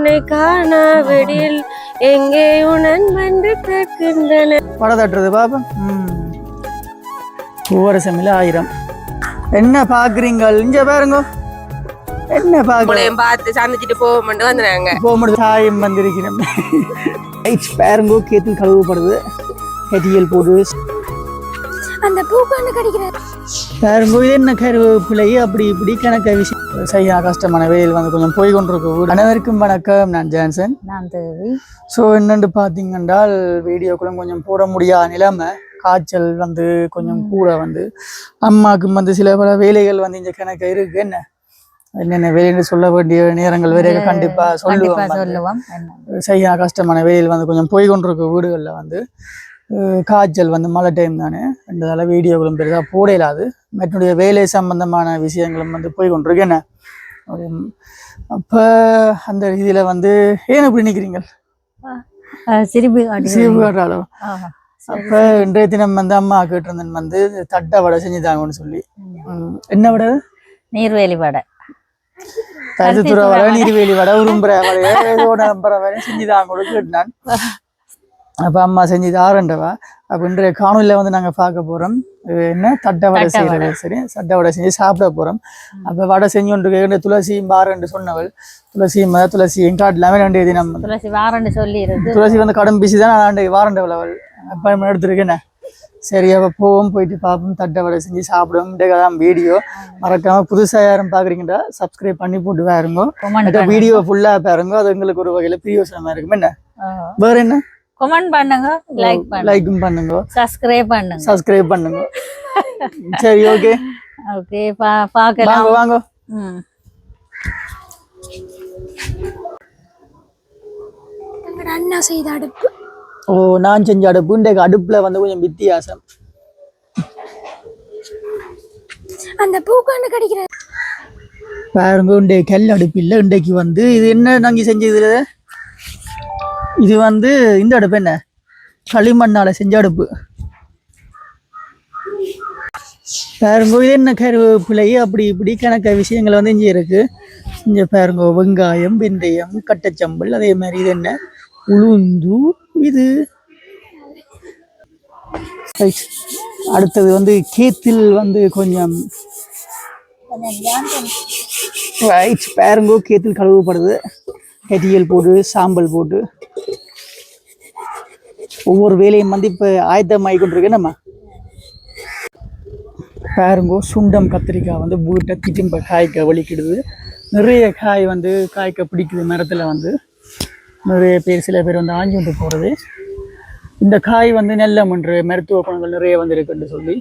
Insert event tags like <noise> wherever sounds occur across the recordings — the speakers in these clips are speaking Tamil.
உன்னை காணாவிடில் எங்கே உணன் வந்து கேட்கின்றன படம் தட்டுறது பாப்பா ம். ஒவ்வொரு செம்மில ஆயிரம். என்ன பாக்குறீங்க இங்க பாருங்க. என்ன உங்களையும் பார்த்து சந்திச்சுட்டு போவோம்ட்டு வந்துடுறாங்க போக முடியும் சாயம் வந்திருக்கிறேன் ரைட் பாருங்க கழுவப்படுது. ஹெட்டியல் போடு. அந்த பூக்காண்டு கடிக்கிறார். என்ன கருவேப்பிலை அப்படி இப்படி கணக்க விஷயம் செய்ய கஷ்டமான வெயில் வந்து கொஞ்சம் போய் கொண்டிருக்கு வீடு. அனைவருக்கும் வணக்கம். நான் ஜான்சன். நான் தேவி. ஸோ என்னென்று பார்த்தீங்கன்றால் வீடியோக்குள்ள கொஞ்சம் போட முடியாத நிலைமை. காய்ச்சல் வந்து கொஞ்சம் கூட வந்து அம்மாவுக்கும் வந்து சில பல வேலைகள் வந்து இந்த கணக்கு இருக்கு. என்ன? என்னென்ன வேலைன்னு சொல்ல வேண்டிய நேரங்கள் வேற கண்டிப்பா கண்டிப்பா சொல்லுவோம். செய்ய கஷ்டமான வெயில் வந்து கொஞ்சம் போய் கொண்டிருக்கு வீடுகளில் வந்து காய்ச்சல் வந்து மழை டைம் தானே. ரெண்டுதால வீடியோகளும் பெரிதாக போட இல்லாது மற்றடைய வேலை சம்பந்தமான விஷயங்களும் வந்து போய் கொண்டிருக்கு என்ன அப்போ அந்த இதில் வந்து ஏன் இப்படி நிற்கிறீங்க சிரிப்பு ஆஹா. அப்போ இன்றைய தினம் வந்து அம்மா கேட்டிருந்தேன் வந்து தட்டை வடை செஞ்சு தாங்கன்னு சொல்லி என்ன வடை? நீர்வேலி வடை. கருத்துத்துறை வடை நீர்வேலி வடை உரும்புற ஏதோ நம்புற வடை செஞ்சு தாங்கன்னு கேட்டான் அப்போ அம்மா செஞ்சு தாரண்டவா அப்போ இன்றைய காணொலியில் வந்து நாங்கள் பார்க்க போகிறோம் என்ன? தட்டை வடை செய்கிறது சரி தட்டை வடை செஞ்சு சாப்பிட போகிறோம் அப்போ வடை செஞ்சு கொண்டு கேட்குற துளசியும் பாருன்னு சொன்னவள். துளசியும் மத துளசியும் காட்டலாமே ரெண்டு தினம் துளசி வாரண்டு சொல்லி துளசி வந்து கடன் பிசி தான். நான் வாரண்டவள் அவள். அப்போ எடுத்துருக்கேன் சரி அப்போ போவோம். போயிட்டு பார்ப்போம். தட்டை வடை செஞ்சு சாப்பிடுவோம். இன்றைக்கு வீடியோ. மறக்காம புதுசாக யாரும் பார்க்குறீங்கடா சப்ஸ்கிரைப் பண்ணி போட்டு பாருங்க. வீடியோ ஃபுல்லாக பாருங்க. அது எங்களுக்கு ஒரு வகையில் பிரியோசனமாக இருக்கும் என்ன? வேற என்ன? கொமெண்ட் பண்ணுங்க லைக் பண்ணுங்க. லைக்கும் பண்ணுங்க. சப்ஸ்கிரைப் பண்ணுங்க. சப்ஸ்கிரைப் பண்ணுங்க. சரி ஓகே ஓகே பா பார்க்கலாம் வாங்க வாங்க. ம். அண்ணா செய்த அடுப்பு. ஓ நான் செஞ்ச அடுப்பு. இன்றைக்கு அடுப்பில் வந்து கொஞ்சம் வித்தியாசம். அந்த பூக்காண்டு கடிக்கிறார் பாருங்க இன்றைக்கு கல் அடுப்பு இல்லை. இன்றைக்கு வந்து இது என்ன நாங்கள் செஞ்சதுல இது வந்து இந்த அடுப்பு என்ன? களிமண்ணால் செஞ்ச அடுப்பு. பாருங்க இது என்ன கருவேப்பிலை? அப்படி இப்படி கணக்க விஷயங்கள் வந்து இங்கே இருக்குது இங்கே பாருங்க வெங்காயம் வெந்தயம் கட்டச்சம்பல் அதே மாதிரி இது என்ன? உளுந்து இது. அடுத்தது வந்து கேத்தில் வந்து கொஞ்சம். ரைட் பாருங்கோ கேத்தில் கழுவப்படுது. கட்டியல் போட்டு சாம்பல் போட்டு. ஒவ்வொரு வேலையும் வந்து இப்போ ஆயத்தமாகி கொண்டிருக்கு நம்ம. பாருங்கோ சுண்டம் கத்திரிக்காய் வந்து வீட்டை திட்டிம்ப காய்க்க வலிக்கிடுது. நிறைய காய் வந்து காய்க்க பிடிக்குது மரத்தில் வந்து. நிறைய பேர் சில பேர் வந்து ஆஞ்சி கொண்டு போகிறது இந்த காய் வந்து நெல்லம் என்று மருத்துவ குணங்கள் நிறைய வந்து இருக்குன்னு சொல்லி.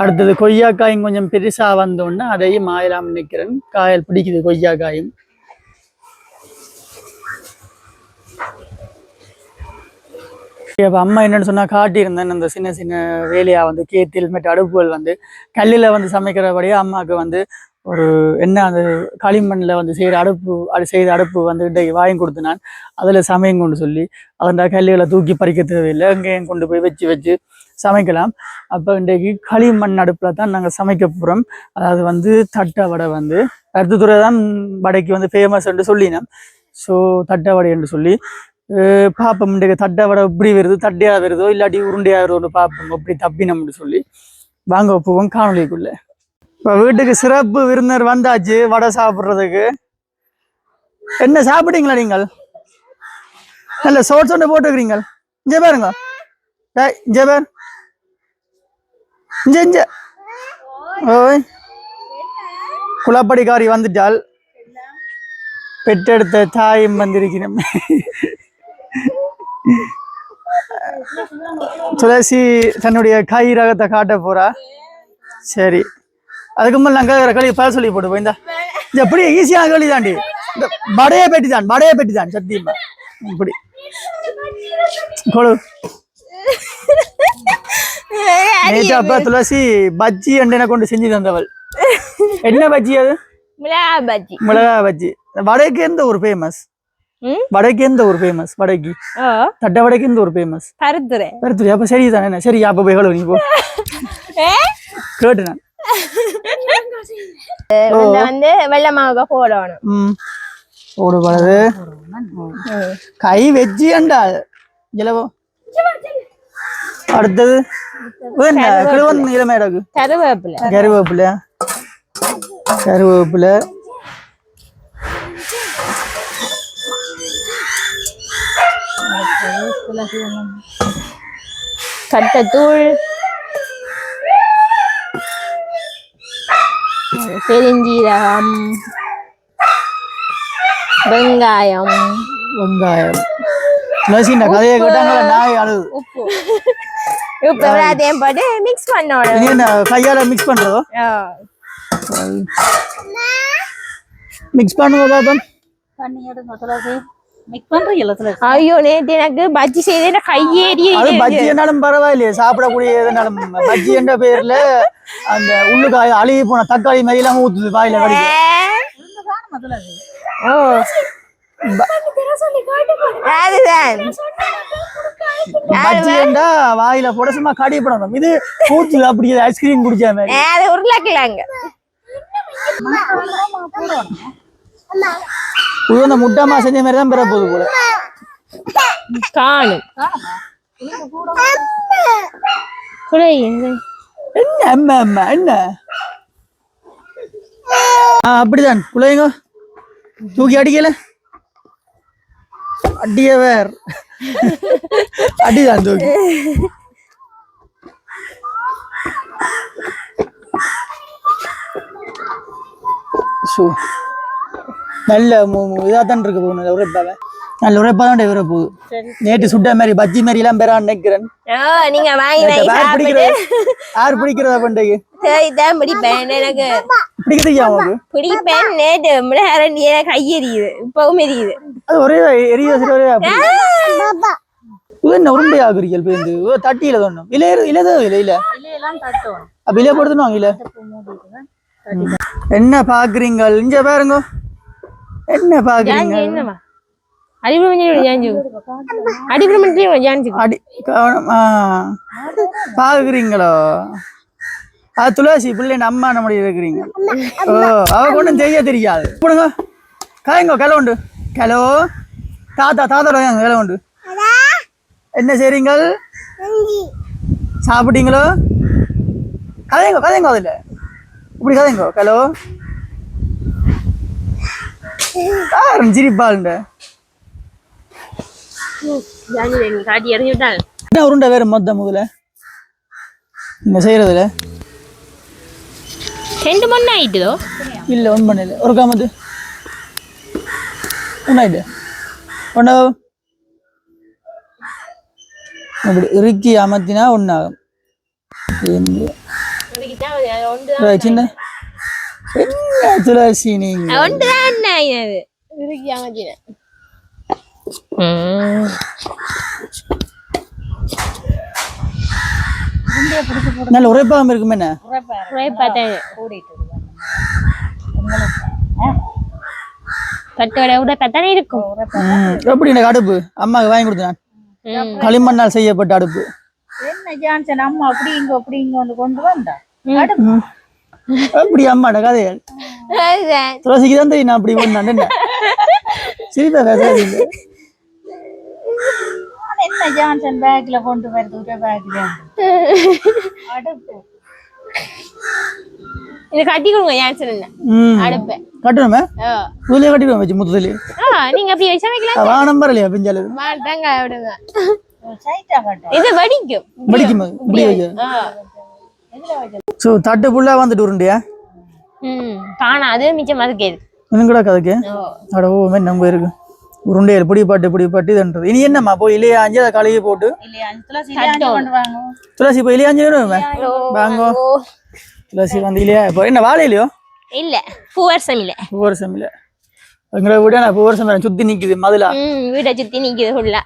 அடுத்தது கொய்யாக்காயும் கொஞ்சம் பெருசாக வந்தோன்னா அதையும் மாயலாம் நிற்கிறேன் காயல் பிடிக்குது கொய்யாக்காயும். இப்போ அம்மா என்னன்னு சொன்னா காட்டியிருந்தேன். அந்த சின்ன சின்ன வேலையா வந்து கேத்தில் மற்ற அடுப்புகள் வந்து கல்லில் வந்து சமைக்கிறபடியே அம்மாவுக்கு வந்து ஒரு என்ன அந்த களிமண்ணில் வந்து செய்கிற அடுப்பு அது செய்கிற அடுப்பு வந்து இன்றைக்கு வாங்கி கொடுத்து நான் அதில் சமையும் கொண்டு சொல்லி அந்த கல்லுகளை தூக்கி பறிக்க தேவையில்லை. அங்கேயும் கொண்டு போய் வச்சு வச்சு சமைக்கலாம். அப்போ இன்றைக்கு களிமண் அடுப்பில் தான் நாங்கள் சமைக்க போகிறோம் அதாவது வந்து தட்டை வடை வந்து கருத்துத்துறை தான் வடைக்கு வந்து ஃபேமஸ் என்று சொல்லினோம். ஸோ தட்டை வடை என்று சொல்லி பார்ப்போம் இன்றைக்கு தட்டை வடை இப்படி வருது தட்டையாக வருதோ இல்லாட்டி உருண்டையாக வருதோன்னு பார்ப்போம் அப்படி தப்பினோம்னு சொல்லி வாங்க போவோம் காணொலிக்குள்ள இப்போ வீட்டுக்கு சிறப்பு விருந்தினர் வந்தாச்சு வடை சாப்பிட்றதுக்கு என்ன சாப்பிட்டீங்களா நீங்கள் நல்ல சோட்ஸ் ஒன்று போட்டுக்கிறீங்க இங்கே பாருங்க ஏய் இங்கே பேர் இங்கே இங்கே ஓய் குளப்படிக்காரி வந்துட்டால் பெற்றெடுத்த தாயும் வந்திருக்கிறோம் துளசி தன்னுடைய கை ரகத்தை காட்ட போறா. சரி. அதுக்கு முன்னாடி நாங்கள் களி பேர் சொல்லி போட்டு இந்த எப்படி ஈஸியான களி தாண்டி இந்த வடைய பெட்டி தான் வடைய பெட்டி தான் சத்தியமா. இப்படி. கொடு. நேற்று அப்ப துளசி பஜ்ஜி அண்டனை கொண்டு செஞ்சு தந்தவள். என்ன பஜ்ஜி அது? மிளகா பஜ்ஜி. மிளகா பஜ்ஜி. வடைக்கு எந்த ஒரு ஃபேமஸ் ம்? வடைக்கு எந்த ஒரு ஃபேமஸ் வடைக்கு தட்டை வடைக்கு எந்த ஒரு ஃபேமஸ் பருத்துறை கருத்துரி அப்ப சரி தானே சரி அப்ப போய் எவ்வளவு நீ போ ஏ கேட்டு நான் வந்து வெள்ளை மாவுக்கு போடணும் ம் ஓடுபடுது கை வெஜ்ஜி அண்டா இலவோ அடுத்தது கிழவன் இளமேடகு கருவேப்பிலை கருவேப்பிலை கருவேப்பிலை கட்டத்தூள் பெருஞ்சீரகம். வெங்காயம். வெங்காயம். நசின கதையை கேட்டாங்களா? நாய் அழுது. உப்பு. உப்பு எல்லாத்தையும் போட்டு மிக்ஸ் என்ன கையால பண்றதோ? பாப்போம். ஐயோ நேத்து எனக்கு பஜ்ஜி செய்து அது பஜ்ஜி என்னாலும் பரவாயில்லையே சாப்பிடக்கூடிய எதுனாலும் பஜ்ஜி என்ற பேர்ல அந்த உள்ளுக்காய் அழுகி போன தக்காளி மாதிரி எல்லாம் ஊத்துது வாயில ஓ அதுதான் பஜ்ஜி என்றா வாயில போட சும்மா கடி போடணும் இது ஊத்து அப்படி ஐஸ்கிரீம் குடிச்ச மாதிரி அது உருளைக்கிழங்கு இது அந்த முட்டாமா செஞ்ச மாதிரி தான் பெற போகுது போல காணும் என்ன அம்மா அம்மா என்ன ஆ அப்படிதான் குழையுங்க தூக்கி அடிக்கல அடிய வேர் அடிதான் தூக்கி சோ நல்ல இதாக தான் இருக்கு போகணும் உரைப்பாவை நல்ல உரைப்பா தான் வர போகுது நேற்று சுட்ட மாதிரி பஜ்ஜி மாதிரி எல்லாம் பெறான்னு நினைக்கிறேன். நீங்க வாங்கி வாங்கி யார் பிடிக்கிறது? யார் பிடிக்கிறதா பண்டைக்கு சரிதான் பிடிப்பேன் எனக்கு. பிடிக்கிறதுக்கு அவனுக்கு பிடிப்பேன் நேற்று மிளகாரண்டி எனக்கு இப்பவும் எரியுது. அது ஒரே எரிய ஒரே என்ன உருண்டை ஆகுறீர்கள் பேருந்து ஓ தட்டியில தோணும். இல இலதோ இல இல்ல அப்ப இலைய போடுத்துனோம் இல்ல என்ன பாக்குறீங்க? இங்க பாருங்க. என்ன பாக்குறீங்க. பாக்குறீங்களோ? அது துளசி பிள்ளை அம்மா நம்முடைய இருக்கிறீங்க. ஓ அவ ஒன்றும் தெரிய தெரியாது. போடுங்க. கலைங்கோ கிளை உண்டு. கிலோ தாத்தா தாத்தா கிளை உண்டு. என்ன செய்றீங்க சாப்பிட்டீங்களோ? கதைங்கோ கதைங்கோ அதில். இப்படி கதைங்கோ ஹலோ சிரிப்பாளுண்ட காட்டி எறிஞ்சு விட்டால் என்ன உருண்டை வேறு மொத்தம் முதல்ல நீங்க செய்யறதுல ரெண்டு மணி ஆயிட்டுதோ இல்லை ஒன் பண்ணல ஒரு காமத்து ஒன்றாயிட்டு ஒன்றா அப்படி இறுக்கி அமர்த்தினா ஒன்றாகும் சின்ன என்ன துளசி நீங்க ஒன்றுதான் என்ன ஆயினது இறுக்கி அமைச்சினேன் நல்ல உரைப்பாகம் இருக்குமே என்ன? பார்த்தேன் பத்தோட விட பத்தானே இருக்கும். எப்படி எனக்கு அடுப்பு? அம்மாவுக்கு வாங்கி கொடுத்தேன். களிமண்ணால் செய்யப்பட்ட அடுப்பு. என்ன ஜான்சன் அம்மா அப்படி இங்க அப்படி இங்க வந்து கொண்டு வந்தா? ம். எப்படி அம்மாட கதைகள். துளசிக்கு தான் தெரியும் நான் அப்படி பண்ணான் சிரிப்பா பேசாது என்ன ஜான்சன் பேக்ல கொண்டு வருது ஒரு பேக்ல இது கட்டி கொடுங்க ஜான்சன் என்ன அடுப்பு. கட்டணுமே. இதுலயே கட்டிடுவோம் வச்சு முத்தத்துலயே ஆ, நீங்க அப்படி வச்சா வைக்கலாம் வானம் வரலையா பிஞ்சாலு? மாட்டாங்க விடுங்க. <laughs> இது வடிக்கும். படிக்குமா இப்படி. ஸோ தட்டு ஃபுல்லா வந்துட்டு உருண்டியா? ம் காணா அது மிச்சம் அதுக்கேது இன்னும் கூட கதைக்கு? அட ஓ மாதிரி நம்ப இருக்கு. உருண்டையில் பிடி பாட்டு பிடி பாட்டு இதுன்றது. இனி என்னம்மா போய் இலையா அஞ்சு அதை கழுகி போட்டு? இல்லையா துளசி இல்லையா போய் இலையா அஞ்சு வாங்கோ. துளசி வந்து இல்லையா இப்போ என்ன வாழை இல்லையோ இல்ல பூவரசம் இல்ல பூவரசம் இல்லை எங்களை விட நான் பூவரசம் சுத்தி நிக்குது மதுலா. ம் வீட்டை சுத்தி நிக்குது ஃபுல்லா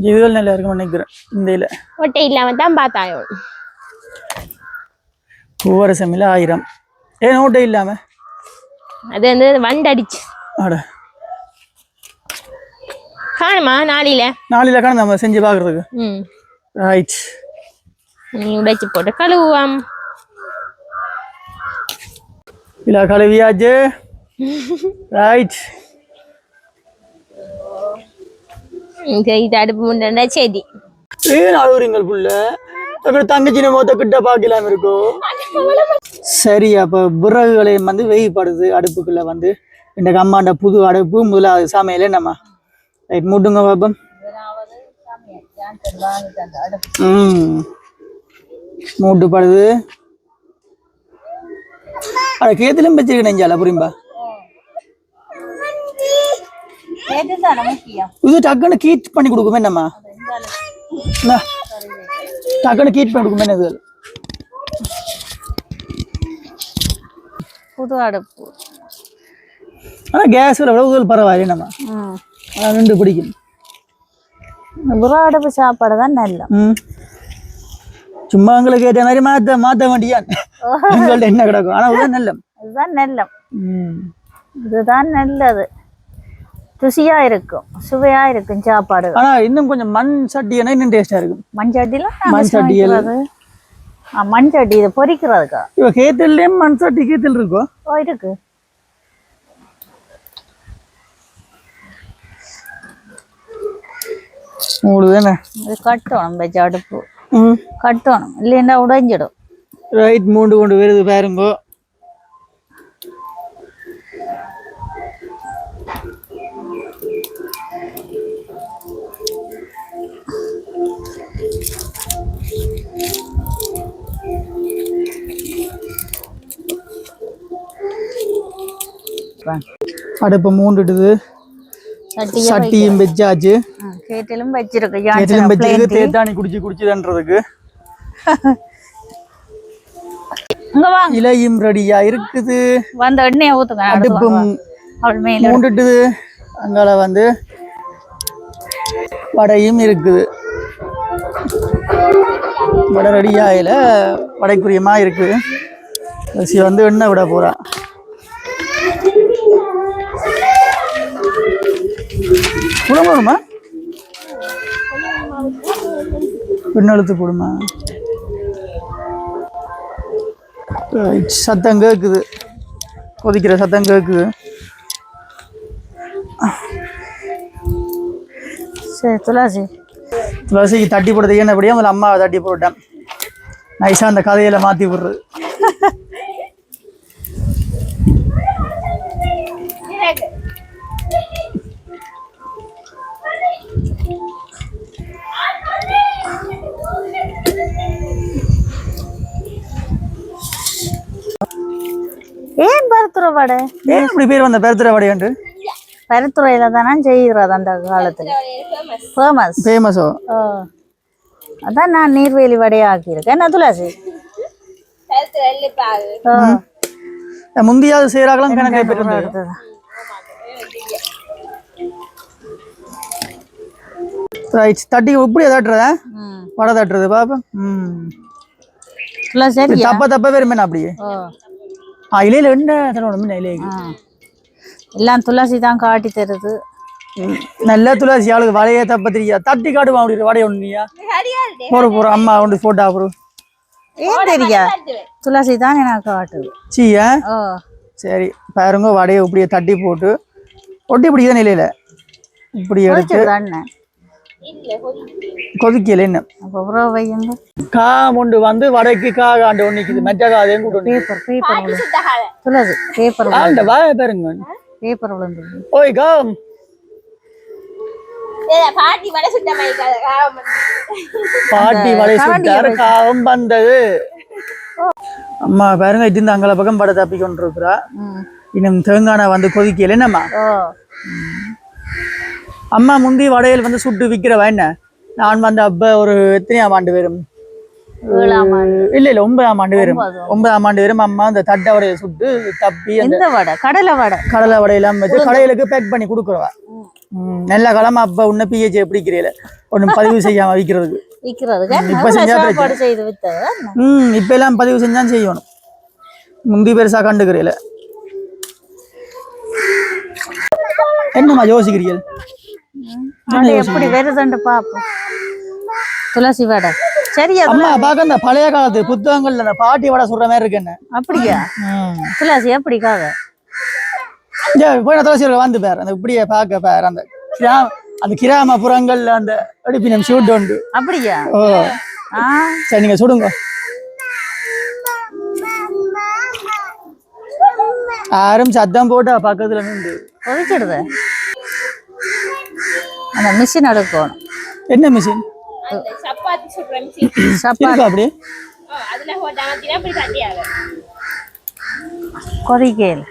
இதுகள் நல்லா இருக்கும்னு நினைக்கிறேன் இந்த இல. ஒட்டை இல்லாம தான் பார்த்தாயோ? பூவரசம் இல்லை ஆயிரம். ஏன் ஓட்டை இல்லாம. அது வந்து வண்டடிச்சு அட. காணுமா? நாளையில நாளையில காணும் நம்ம செஞ்சு பார்க்கறதுக்கு ம். ரைட் நீ உடைச்சு போட்டு கழுவுவாம். இல்லை கழுவியாச்சு. ரைட் இது அடுப்பு முண்டா சரி ஏன் அழுவுறீங்கள் புள்ள? அப்புறம் தங்கச்சின மொத்த கிட்ட பார்க்கலாம் இருக்கும் சரி அப்போ விறகுகளை வந்து வெய்யப்படுது அடுப்புக்குள்ள வந்து. இந்த அம்மாண்ட புது அடுப்பு முதலாவது சமையலே நம்ம ரைட் மூட்டுங்க பாப்பம். ம். மூட்டுப்படுது அட கேத்திலும் வச்சிருக்கேன் நெஞ்சால புரியும்பா? இது டக்குன்னு கீட் பண்ணி கொடுக்குமே இந்தா. டக்குன்னு கீட் பண்ணி கொடுக்குமே இது புது அடுப்பு. ஆனால் கேஸில் விட உதல் பரவாயில்லை நம்ம. ரெண்டு பிடிக்கும். புது அடுப்பு சாப்பாடு தான் நல்ல. சும்மா உங்களுக்கு ஏற்ற மாதிரி மாற்ற மாற்ற வேண்டியான் உங்கள்ட்ட என்ன கிடக்கும்? ஆனால் உதான் நல்ல இதுதான் நல்ல ம். இதுதான் நல்லது. ருசியா இருக்கும் சுவையா இருக்கும் சாப்பாடு. ஆனால் இன்னும் கொஞ்சம் மண் சட்டினா இன்னும் டேஸ்ட்டாக இருக்கும். மண் சட்டிலாம் மண் சட்டியில். மண் சட்டி இது பொரிக்கிறதுக்கா இப்போ கேத்தல்லையும் மண் சட்டி கேத்தல் இருக்கும் ஓ இருக்கு. உங்களுக்கு தானே இது கட்டணும் வச்ச அடுப்பு. கட்டணும் இல்லைன்னா உடைஞ்சிடும். ரைட் மூண்டு கொண்டு வருது பாருங்கோ. அடுப்பு மூண்டுடுது சட்டியை சட்டியும் வச்சாச்சு. கேட்டிலும் வச்சிருக்கு. கேட்டிலும் ஜான்சன் வச்சிருக்கு. தேத்தாணி குடிச்சு குடிச்சுதுன்றதுக்கு இலையும் ரெடியா இருக்குது. வந்த எண்ணெயை ஊத்துங்க அடுப்பும் மூண்டுட்டுது. அங்கால வந்து வடையும் இருக்குது. வடை ரெடி ஆகல வடைக்குரியமா இருக்குது. ரசி வந்து எண்ணெய் விட போறா குழம்புமா பின்னெழுத்து போடுமா? Right, சத்தம் கேட்குது கொதிக்கிற சத்தம் கேட்குது சரி துளசி. துளசிக்கு தட்டி போடுறது என்னபடியா முதல்ல அம்மாவை தட்டி போட்டேன் நைஸாக அந்த கதையில மாற்றி விடுறது. <laughs> ஏன் பருத்துற வடை ஏன் இப்படி பேர் வந்த பெருத்துற வடையாண்டு பருத்துறையில தானே செய்கிறது அந்த காலத்துல. ஃபேமஸ் ஃபேமஸோ அதான் நான் நீர்வேலி வடையை ஆக்கியிருக்கேன் என்ன துளசி? முந்தியாவது செய்கிறாங்களாம் கணக்கை பெற்று. ரைட் தட்டி இப்படி தட்டுறதா. வடை தட்டுறது பாப்பா ம். துளசி சரியா தப்ப தப்ப வேறுமே அப்படியே. என்ன தரணும் இலைக்கு ஆ. எல்லாம் துளசி தான் காட்டி தருது. நல்ல துளசி ஆளுக்கு வடையே தப்ப தெரியா தட்டி காட்டுவான் அப்படி வடைய ஒன்றியா போற போற அம்மா ஒன்று போட்டா அப்புறம். ஏன் தெரியா? துளசி தான் எனக்கு காட்டுது. சீயா? சரி பாருங்க வடையை இப்படியே தட்டி போட்டு. ஒட்டி பிடிக்குதான் நிலையில? இப்படி எடுத்து கொதிக்கல என்ன? அப்போ அப்புறம் வையுங்க கா ஒன்று வந்து வடைக்கு கா காண்டு ஒன்று நிற்குது மெச்ச காதையும் கூட பேப்பர் பேப்பர் துளசி பேப்பர் ஆண்ட வாய பாருங்க. பேப்பர் விழுந்து ஓய் காம். பாட்டி வடை சுட்டாரு காவம் வந்தது அம்மா பாருங்க இது இந்த அங்கல பக்கம் படை தப்பி இன்னும் தேங்காய் வந்து கொதிக்கல என்னம்மா? அம்மா முந்தி வடையில் வந்து சுட்டு விற்கிறவா என்ன? நான் வந்து அப்ப ஒரு எத்தனையாம் ஆண்டு வரும்? இல்ல இல்ல ஒன்பதாம் ஆண்டு வரும். ஒன்பது. ஒன்பதாம் ஆண்டு வரும். அம்மா அந்த தட்டை வடையை சுட்டு தப்பி அந்த வடை? கடலை வடை. கடலை வடையெல்லாம் வச்சு கடையிலுக்கு பேக் பண்ணி கொடுக்குறவா. நல்ல காலமா அப்ப உன்ன பிஹெச் எப்படி கிரியல ஒன்றும் பதிவு செய்யாம விற்கிறதுக்கு இப்ப செஞ்சா? ம் இப்ப எல்லாம் பதிவு செஞ்சான் செய்யணும். முந்தி பெருசா கண்டுக்கிறீல. என்னம்மா யோசிக்கிறீர்கள் வடை எப்படி வருதுன்னு பாப்போம். துளசி வடை. சரி அது அம்மா பார்க்க அந்த பழைய காலத்து புத்தகங்கள்ல அந்த பாட்டி வடை சுடுற மாதிரி இருக்கு என்ன? அப்படியா? துளாசி எப்படி காக? இங்க போய் துளசி வந்து பாரு அந்த இப்படியே பார்க்க பாரு அந்த கிராம அந்த கிராமப்புறங்கள்ல அந்த அடுப்பினம் ஷூட் உண்டு அப்படியா? ஓ. ஆ. சரி நீங்க சுடுங்க. யாரும் சத்தம் போட்டா பக்கத்துல நின்று. கொதிச்சிடுது. அந்த மிஷின் எடுக்கணும். என்ன மிஷின் அந்த சப்பாத்தி சுடுற மிஷின் சப்பா இருக்கா அப்படி? அதுல போட்டாங்கன்னா இப்படி கட்டியாங்க கொதிக்கையில்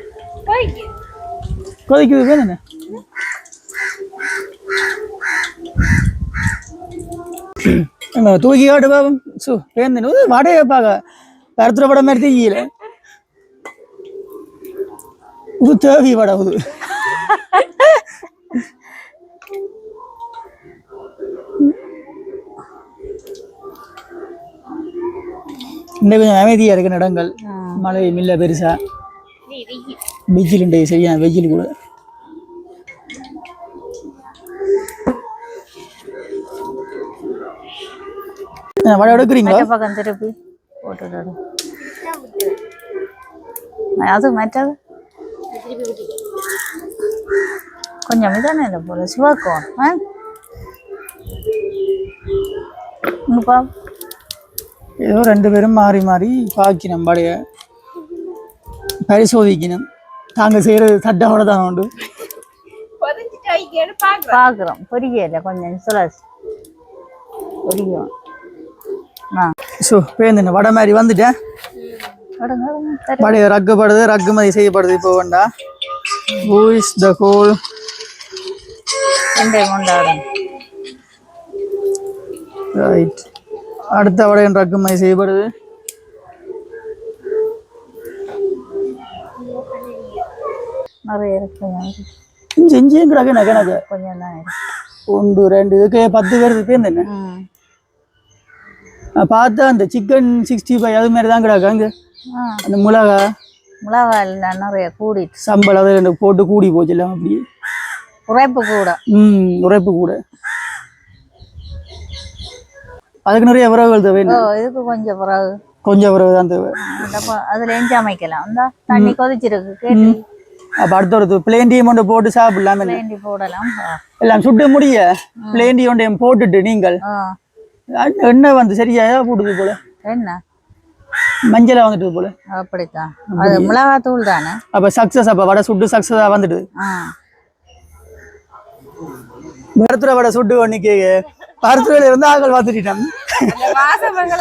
போய்க்கு கொதிக்குது. வேணும் தூக்கி காட்டு பாபம் சு வேந்தன் வடைய பார்க்க பருத்துற படம் மாதிரி தெரியல இது தேவி வடை இது இன்னும் கொஞ்சம் அமைதியா இருக்கு இடங்கள் மழை மில்ல பெருசா. வெயில். உண்டு சரியா? வெயில் கூட. வடை எடுக்கிறீங்களா? பக்கம் திருப்பி. அது மற்றது. கொஞ்சம் இதானே இல்லை போல. சிவக்கும் ஆ? ஏதோ ரெண்டு பேரும் மாறி மாறி பார்க்கணும் வடைய பரிசோதிக்கணும். தாங்க செய்யறது தட்டோட தான் உண்டு பார்க்குறோம் பொரியல கொஞ்சம் சுலாசி பொரியும் ஆ. ஸோ பேருந்து வடை மாதிரி வந்துட்டேன் வடை ரக்குப்படுது ரக்குமதி செய்யப்படுது இப்போ வேண்டா. ஹூ இஸ் த கொண்டாடும் ரைட் அடுத்த வடையின் ரக்குமதி செய்யப்படுது. நிறைய இருக்கு இஞ்சி இஞ்சியும் கிடக்கு நகை நகை. கொஞ்சம் தான் ஒன்று ரெண்டு இதுக்கு பத்து பேருக்கு பேருந்து என்ன? ம். நான் பார்த்தா அந்த சிக்கன் சிக்ஸ்டி ஃபைவ் அது மாதிரி தான் கிடக்கு அங்கே. அந்த மிளகா. மிளகாயில் நிறைய கூடிட்டு. சம்பல் அது ரெண்டு போட்டு கூடி போச்சு எல்லாம் அப்படி உரைப்பு கூட. ம் உரைப்பு கூட. அதுக்கு நிறைய விறகுகள் தேவை இதுக்கு கொஞ்சம் பிறகு கொஞ்சம் விறகு தான் தேவை. அதுல எஞ்சி அமைக்கலாம். இந்த தண்ணி கொதிச்சிருக்கு அப்போ அடுத்த ஒரு பிளேன் டீ மட்டும் போட்டு சாப்பிடலாம் என்ன போடலாம். எல்லாம் சுட்டு முடிய பிளேன் டீ ஒன்றையும் போட்டுட்டு நீங்கள் எண்ணெய் வந்து சரியா போட்டுது போல. என்ன? மஞ்சளா வந்துட்டு போல. அப்படித்தான். அது மிளகாத்தூள் தானே? அப்ப சக்சஸ் அப்ப வடை சுட்டு சக்சஸா வந்துட்டு ஆ. பருத்துற வடை சுட்டு ஒன்னைக்கு. பருத்துறையில இருந்து ஆக்கள்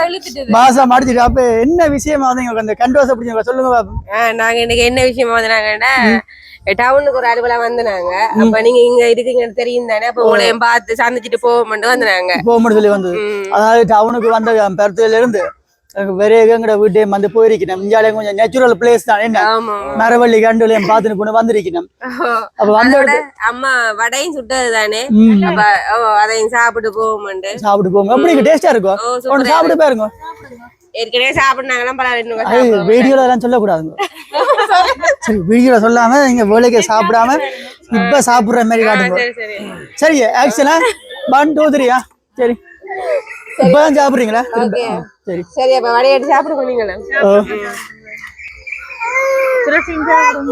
இழுத்துட்டு மாசம் அடிச்சிட்டு அப்ப என்ன விஷயமா வந்து எங்களுக்கு அந்த கண்டோசை பிடிச்சவங்க சொல்லுங்க பாப்போம். நாங்க இன்னைக்கு என்ன விஷயமா வந்தாங்கன்னா டவுனுக்கு ஒரு அலுவலா வந்தாங்க அப்ப நீங்க இங்க இருக்கீங்கன்னு தெரியும் தானே அப்ப உங்களையும் பார்த்து சந்திச்சுட்டு போவோம்னு வந்தாங்க போகும்போது சொல்லி வந்தது. அதாவது டவுனுக்கு வந்த பருத்துறையில இருந்து வேற எங்கட வீட்டையும் வந்து போயிருக்கணும். இந்தியாலே கொஞ்சம் நேச்சுரல் பிளேஸ் தான். என்ன? மரவள்ளி கண்டுலையும் பார்த்துட்டு போன வந்திருக்கணும். அப்ப வந்த அம்மா வடையும் சுட்டது தானே ம். அப்ப ஓ, அதையும் சாப்பிட்டு போவோம்ண்டு சாப்பிட்டு போங்க எப்படி டேஸ்டா இருக்கும் ஒன்று சாப்பிட்டு பாருங்க. ஏற்கனவே அது சாப்பிடுவோம். வீடியோல எல்லாம் சொல்லக்கூடாதுங்க சரி வீடியோல சொல்லாம நீங்க வேலைக்கு சாப்பிடாம இப்ப சாப்பிடுற மாதிரி காட்டுங்க. சரி ஆக்சுவலா ஒன் டூ த்ரீயா சரி. இப்பதான் சாப்பிடுறீங்களா? சரி. சரி அப்ப வடையாட்டி.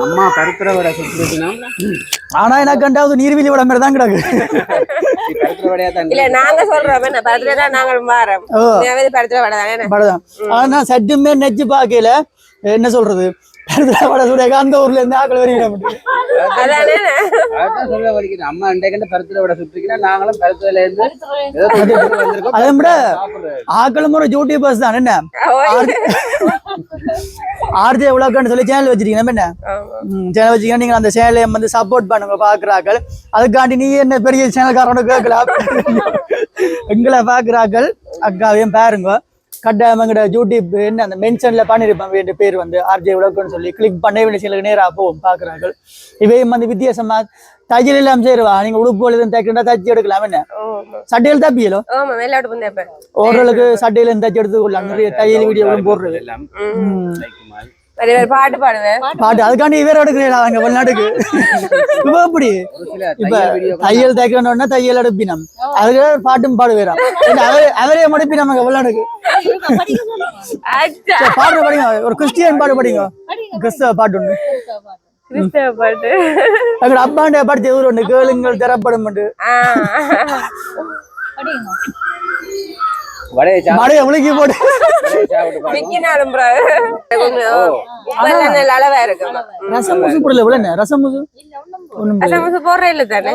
அம்மா பருத்திர வடை சுட்டுனா ஆனா எனக்கு கண்டாவது நீர்வீழி விட மாதிரி தான் கிடக்கு பருத்திர வடையா தான் இல்ல நாங்க சொல்றோம் என்ன நாங்கள் மாறோம் ஓ. பருத்துல வடை தானே? ஆனா சட்டுமே நெச்சு பார்க்கல என்ன சொல்றது அந்த ஊர்ல இருந்து ஆக்கள் அம்மா வடை சுட்டுருக்கீங்கன்னா நாங்களும் பருத்தில இருந்து. அதை விட தான். என்ன? ஆர்ஜே உலகன்னு சொல்லி சேனல் வச்சிருக்கீங்க. நம்ம என்ன? சேனல் வச்சிருக்கீங்க. நீங்க அந்த சேனலை வந்து சப்போர்ட் பண்ணுங்க பாக்குறாக்கள். அதுக்காண்டி நீ என்ன பெரிய சேனல்காரனோட கேட்கலாம் எங்களை பாக்குறாக்கள். அக்காவையும் பாருங்க. கட்டாயம் எங்கட யூடியூப் என்ன அந்த மென்ஷன்ல பண்ணிருப்பாங்க என் பேர் வந்து ஆர்ஜே உலகம்னு சொல்லி கிளிக் பண்ண வேண்டிய சில நேரா போகும் பாக்குறாக்கள் இவையும் வந்து வித்தியாசமா தையல் எல்லாம் சேருவா? நீங்க உடுப்பு எதுவும் தைக்கண்டா தச்சு எடுக்கலாம் என்ன? சட்டையில் தப்பியலோ? ஓரளவுக்கு சட்டையில இருந்து தச்சு எடுத்து கொள்ளலாம் நிறைய தையல் வீடியோவும் போடுறது. எல்லாம் ம். லைக்குமால். நிறைய பேர் பாட்டு பாடுவேன். பாட்டு அதுக்காண்டி இவர் எடுக்கிறீங்களா அங்க வெளிநாட்டுக்கு. இப்ப எப்படி? இப்ப தையல் தைக்கணும்னா தையல் எடுப்பினம். அதுக்கு பாட்டும் பாடுவேறாம் அவரே அவரே மடிப்பி நமக்கு வெளிநாட்டுக்கு. பாட்டு படிங்க. ஒரு கிறிஸ்டியன் பாட்டு படிங்க. கிறிஸ்தவ பாட்டு ஒண்ணு. பாட்டு. எங்களோட அப்பாண்ட படிச்ச ஊர் ஒண்ணு கேளுங்கள் திறப்படும் உண்டு ஆ. வடையை முழுக்கி போட்டு. ரசம் முசு போடல இவ்வளவு ரசம் முசு? ஒண்ணும் போடுற இல்ல தானே?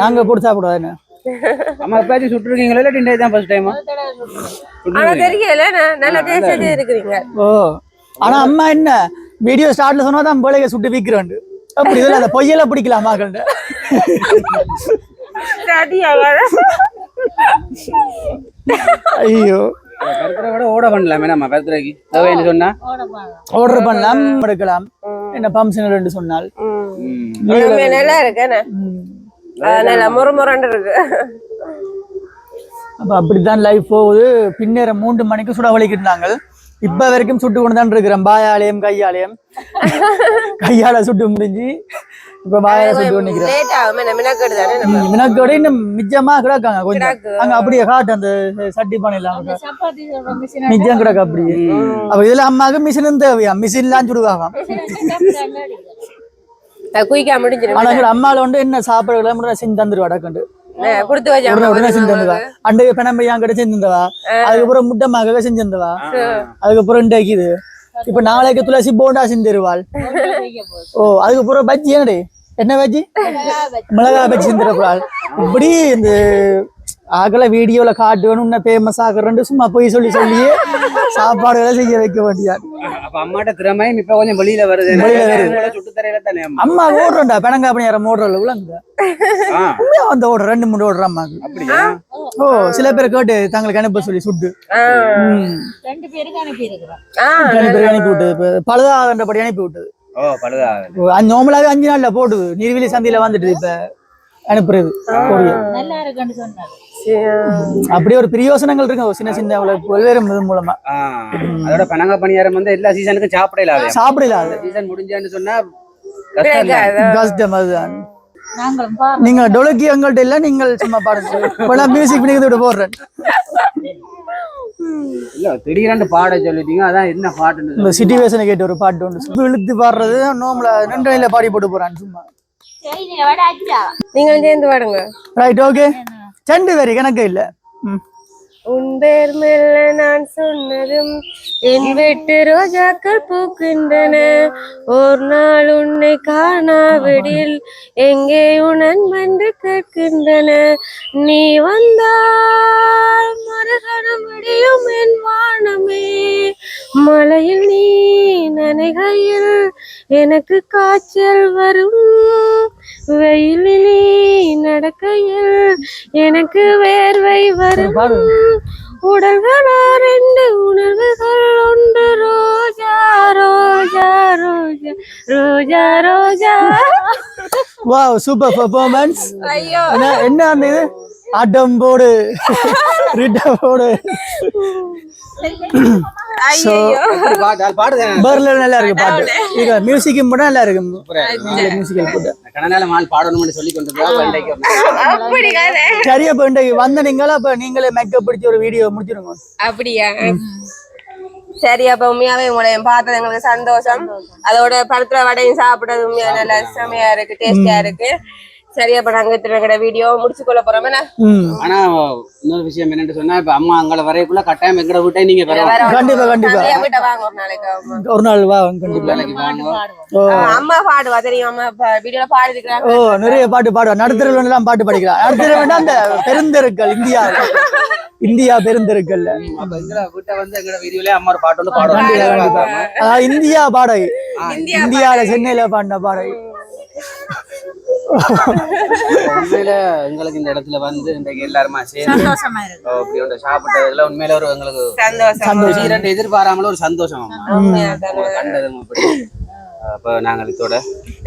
நாங்க போட்டு சாப்பிடுவோம் அம்மா எப்பயாச்சும் சுட்டுருக்கீங்களா? இன்றைய தான் ஃபர்ஸ்ட் டைமா ஆனா தெரியல நான் நல்லா டேஸ்ட் இருக்கிறீங்க ஓ. ஆனா அம்மா என்ன? வீடியோ ஸ்டார்ட்ல சொன்னா தான் சுட்டு விக்கிறோம் அப்படி இதுல அந்த பொய்யெல்லாம் பிடிக்கலாம் மக்கள்கிட்ட ஐயோ. ஓட பண்ணலாமே நம்ம கருத்துரைக்கு தேவைன்னு சொன்னா? ஆர்டர் பண்ணலாம். எடுக்கலாம். என்ன ஃபங்க்ஷன் ரெண்டு சொன்னால். நல்லா இருக்கு இருக்கு. அப்ப அப்படித்தான் லைஃப் போகுது. பின்னேற மூன்று மணிக்கு சுட வலிக்கிட்டாங்க இப்ப வரைக்கும் சுட்டு கொண்டு தான் இருக்கிறேன். பாயாலயம் கையாலயம். கையால சுட்டு முடிஞ்சு இப்ப பாயால சுட்டு கொண்டு மினக்கெடு தானே நம்ம மினக்கோட இன்னும் மிச்சமா கிடக்காங்க கொஞ்சம். அங்க அப்படியே காட்டு அந்த சட்டி மிஷின் மிச்சம் கிடக்கு அப்படியே. அப்ப இதுல அம்மாவுக்கு மிஷினும் தேவையா? மிஷின்லாம் சுடுவாங்க <laughs> குயிக்கா முடிஞ்சிடும் ஆனா அம்மால வந்து என்ன சாப்பிடலாம் மட்டும் செஞ்சு தந்துருவா டக்குண்டு அண்டைய பெணம்பையான் கிட்ட செஞ்சு தந்தவா அதுக்கப்புறம் முட்டை மக செஞ்சு தந்தவா அதுக்கப்புறம் இன்றைக்கு இது இப்ப நாளைக்கு துளசி போண்டா செஞ்சு தருவாள். ஓ அதுக்கப்புறம் பஜ்ஜி என்னடி? என்ன பஜ்ஜி? மிளகா பஜ்ஜி. இப்படி இந்த ஆகல வீடியோல காட்டுவேன் உன்ன ஃபேமஸ் ஆகுறேன் சும்மா போய் சொல்லி சொல்லியே சாப்பாடுகளை செய்ய வைக்க வேண்டியான் அப்ப அம்மாட்ட திறமையும் இப்ப கொஞ்சம் வெளியில வருது. வெளியில வருது. உங்களோட சுட்டு தரையில தானே அம்மா? அம்மா ஓடுறா பெனங்கா பண்ணி ஓடுறல ஆ, உண்மையா வந்து ஓடுற ரெண்டு மூணு ஓடுற அம்மாக்கு. அப்படியா? ஓ சில பேர் கேட்டு தங்களுக்கு அனுப்ப சொல்லி சுட்டு. ரெண்டு பேருக்கு அனுப்பி இருக்கிறோம் ரெண்டு பேருக்கு அனுப்பி விட்டது பழுதாகன்றபடி அனுப்பி விட்டது. ஓ பழுதா ஓ, அஞ்சு நோமலாவே அஞ்சு நாள்ல போடுது. நீர்வெளி சந்தையில வந்துட்டு இப்ப அனுப்புறது. நல்லா இருக்குன்னு சொன்னாரு. அப்படியே ஒரு பிரியோசனங்கள் இருக்கு ஒரு சின்ன சின்ன பல்வேறு மூலமா. ஆ, அதோட பனங்க பணியாரம் வந்து எல்லா சீசனுக்கும் சாப்பிடல சாப்பிடல அது. சீசன் முடிஞ்சான்னு சொன்னா கஷ்டம் தான். கஷ்டம் அதுதான். நீங்க டொலக்கி எங்கள்கிட்ட இல்ல நீங்கள் சும்மா பாருங்க இப்ப மியூசிக் பண்ணி விட்டு போடுறேன். இல்ல திடீரென்று பாட சொல்லிட்டீங்க அதான் என்ன பாட்டுன்னு இந்த சிச்சுவேஷனை கேட்டு ஒரு பாட்டு ஒன்று சும்மா இழுத்து பாடுறது நோம்பல ரெண்டு வயல பாடி போட்டு போறான் சும்மா. நீங்களும் சேர்ந்து பாடுங்க. ரைட் ஓகே செண்டு வேறு கணக்கு இல்லை ம். உன் பேர் மெல்ல நான் சொன்னதும் என் வெட்டு ரோஜாக்கள் பூக்கின்றன. ஒரு நாள் உன்னை காணாவிடில் எங்கே உணன் என்று கேட்கின்றன. நீ வந்தால் மரகணம் விடியும் என் வானமே. மலையில் நீ நனைகையில் எனக்கு காய்ச்சல் வரும். வெயிலில் நடக்கையில் எனக்கு வேர்வை வரும். உடல்களோ ரெண்டு உணர்வுகள் உண்டு. Roja Roja Roja Roja Roja. Wow super performance ஐயோ. என்ன என்ன அந்த இது? ஆட்டம் போடு. ரிட்டம் போடு. ஐயோ எப்படி பாட்டு அது பாடுதேன் பர்ல நல்லா இருக்கு பாட்டு. இது மியூசிக் மட்டும் நல்லா இருக்கு. மியூசிக்கல் போட்டு. கடனால மால் பாடணும்னு சொல்லி கொண்டு போய் இன்றைக்கு அப்படி. கதை சரி அப்ப இன்றைக்கு வந்த நீங்களா அப்ப நீங்களே மேக்கப் பிடிச்ச ஒரு வீடியோ முடிச்சிருங்க. அப்படியா? சரி அப்ப உண்மையாவே உங்களை பார்த்தது எங்களுக்கு சந்தோஷம். அதோட பருத்துல வடையும் சாப்பிடுறது உண்மையா நல்லா செமையா இருக்கு டேஸ்டியா இருக்கு. சரி அப்ப நாங்க இத்தனை வீடியோ முடிச்சு கொள்ள போறோம் ஆனா இன்னொரு விஷயம் என்னன்னு சொன்னா இப்ப அம்மா அங்களை வரைக்குள்ள கட்டாயம் எங்கட விட்டே நீங்க கண்டிப்பா. கண்டிப்பா. வாங்க ஒரு நாளைக்கு ஆமா. ஒரு நாள் கண்டிப்பா. வாங்க ஆ, அம்மா பாடுவா தெரியும் அம்மா வீடியோல பாடி ஓ நிறைய பாட்டு பாடுவா. நடுத்தரவு எல்லாம் பாட்டு படிக்கிறான் நடுத்தரவு வேண்டாம் அந்த பெருந்தெருக்கள் இந்தியா. இந்தியா பெருந்தெருக்கல்ல. கண்டிப்பா கண்டிப்பா. இந்தியா பாடகி. இந்தியா இந்தியால சென்னையில பாடின பாடகி. உண்மையில எங்களுக்கு இந்த இடத்துல வந்து இன்றைக்கு எல்லாருமா சேர்ந்து ஒன்று சாப்பிட்டதுல உண்மையில ஒரு எங்களுக்கு சந்தோஷம் இரண்டு எதிர்பாராமல ஒரு சந்தோஷம். கண்டதும் அப்படி. அப்போ நாங்கள் இதோட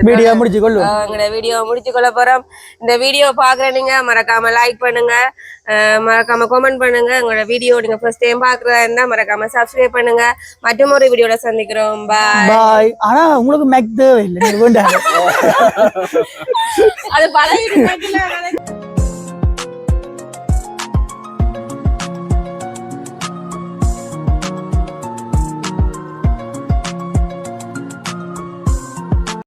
வீடியோ முடிச்சு கொள்ளுவோம் எங்களோட வீடியோ முடிச்சு கொள்ள போறோம். இந்த வீடியோ பாக்குற நீங்க மறக்காம லைக் பண்ணுங்க. மறக்காம கமெண்ட் பண்ணுங்க. எங்களோட வீடியோ நீங்க ஃபர்ஸ்ட் டைம் பாக்குறதா இருந்தா மறக்காம சப்ஸ்கிரைப் பண்ணுங்க. மற்றும் ஒரு வீடியோல சந்திக்கிறோம். பாய் பாய் ஆனா உங்களுக்கு மேக் தேவை இல்லை நீங்க வேண்டாம். <laughs> அது பழகிட்டு